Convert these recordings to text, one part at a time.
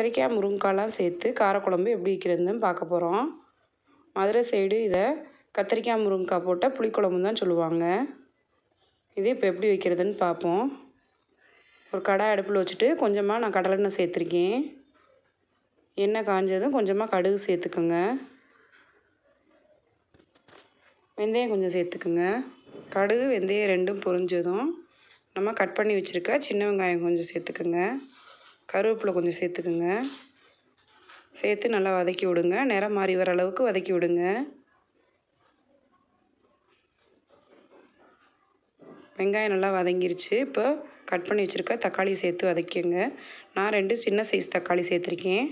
கத்திரிக்காய் முருங்கைக்காய்லாம் சேர்த்து காரக்குழம்பு எப்படி வைக்கிறதுன்னு பார்க்க போகிறோம் மதுரை சைடு இதை கத்திரிக்காய் முருங்காய் போட்டால் புளிக்குழம்பு தான் சொல்லுவாங்க. இது இப்போ எப்படி வைக்கிறதுன்னு பார்ப்போம். ஒரு கடாய் அடுப்பில் வச்சுட்டு கொஞ்சமாக நான் கடலெண்ணெய் சேர்த்துருக்கேன். எண்ணெய் காஞ்சதும் கொஞ்சமாக கடுகு சேர்த்துக்கோங்க. வெந்தயம் கொஞ்சம் சேர்த்துக்குங்க. கடுகு வெந்தயம் ரெண்டும் பொரிஞ்சதும் நம்ம கட் பண்ணி வச்சுருக்க சின்ன வெங்காயம் கொஞ்சம் சேர்த்துக்குங்க. கருவேப்பிலை கொஞ்சம் சேர்த்துக்குங்க. சேர்த்து நல்லா வதக்கி விடுங்க. நிறம் மாறி வர அளவுக்கு வதக்கி விடுங்க. வெங்காயம் நல்லா வதங்கிருச்சு. இப்போ கட் பண்ணி வச்சுருக்க தக்காளி சேர்த்து வதக்கிங்க நான் ரெண்டு சின்ன சைஸ் தக்காளி சேர்த்துருக்கேன்.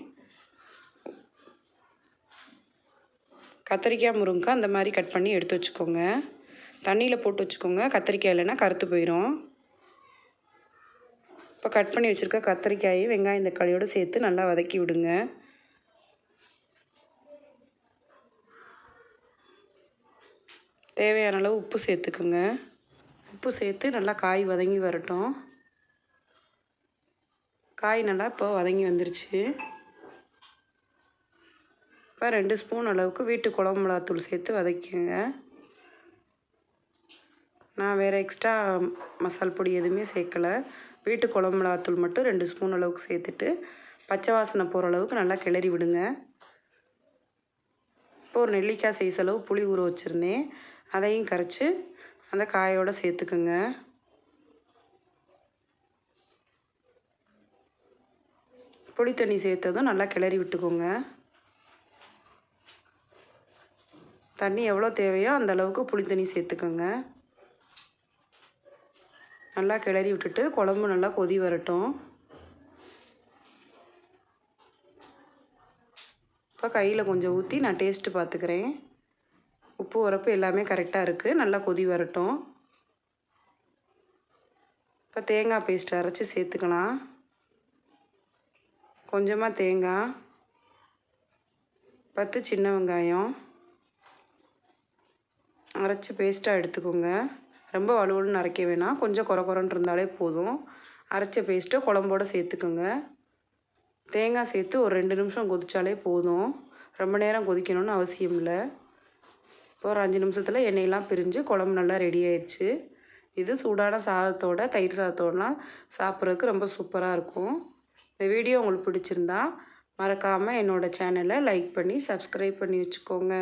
கத்திரிக்காய் முருங்கைக்காய் அந்த மாதிரி கட் பண்ணி எடுத்து வச்சுக்கோங்க. தண்ணியில் போட்டு வச்சுக்கோங்க. கத்திரிக்காய் இல்லைன்னா கருத்து போயிடும் இப்போ கட் பண்ணி வச்சுருக்க கத்திரிக்காயை வெங்காயம் தக்காளியோடு சேர்த்து நல்லா வதக்கி விடுங்க. தேவையான அளவு உப்பு சேர்த்துக்குங்க. உப்பு சேர்த்து நல்லா காய் வதங்கி வரட்டும். காய் நல்லா இப்போ வதங்கி வந்துருச்சு. இப்போ ரெண்டு ஸ்பூன் அளவுக்கு வீட்டு குழம்பு மிளகாத்தூள் சேர்த்து வதக்கிங்க நான் வேறு எக்ஸ்ட்ரா மசால் பொடி எதுவுமே சேர்க்கலை. வீட்டு குழம்பு மிளகாத்தூள் மட்டும் ரெண்டு ஸ்பூன் அளவுக்கு சேர்த்துட்டு பச்சை வாசனை போகிற அளவுக்கு நல்லா கிளறி விடுங்க. இப்போ ஒரு நெல்லிக்காய் சைஸ் அளவு புளி ஊற வச்சுருந்தேன். அதையும் கரைச்சி அந்த காயோடு சேர்த்துக்குங்க. புளி தண்ணி சேர்த்ததும் நல்லா கிளறி விட்டுக்கோங்க. தண்ணி எவ்வளோ தேவையோ அந்த அளவுக்கு புளி தண்ணி சேர்த்துக்கோங்க. நல்லா கிளறி விட்டுட்டு குழம்பு நல்லா கொதி வரட்டும். இப்போ கையில் கொஞ்சம் ஊற்றி நான் டேஸ்ட்டு பார்த்துக்கிறேன் உப்பு உரப்பு எல்லாமே கரெக்டாக இருக்குது நல்லா கொதி வரட்டும். இப்போ தேங்காய் பேஸ்ட் அரைச்சி சேர்த்துக்கலாம். கொஞ்சமாக தேங்காய். பத்து சின்ன வெங்காயம். அரைச்சி பேஸ்ட்டாக எடுத்துக்கோங்க. ரொம்ப வலுவலுன்னு அரைக்க வேணாம். கொஞ்சம் குறை குறைன்னு இருந்தாலே போதும். அரைச்ச பேஸ்ட்டை குழம்போட சேர்த்துக்கோங்க. தேங்காய் சேர்த்து ஒரு ரெண்டு நிமிஷம் கொதித்தாலே போதும். ரொம்ப நேரம் கொதிக்கணும்னு அவசியம் இல்லை. இப்போ ஒரு அஞ்சு நிமிஷத்தில் எண்ணெயெல்லாம் பிரிஞ்சு குழம்பு நல்லா ரெடி ஆயிடுச்சு. இது சூடான சாதத்தோட தயிர் சாதத்தோடலாம் சாப்பிட்றதுக்கு ரொம்ப சூப்பராக இருக்கும். இந்த வீடியோ உங்களுக்கு பிடிச்சிருந்தா மறக்காமல் என்னோடய சேனலை லைக் பண்ணி சப்ஸ்கிரைப் பண்ணி வச்சுக்கோங்க.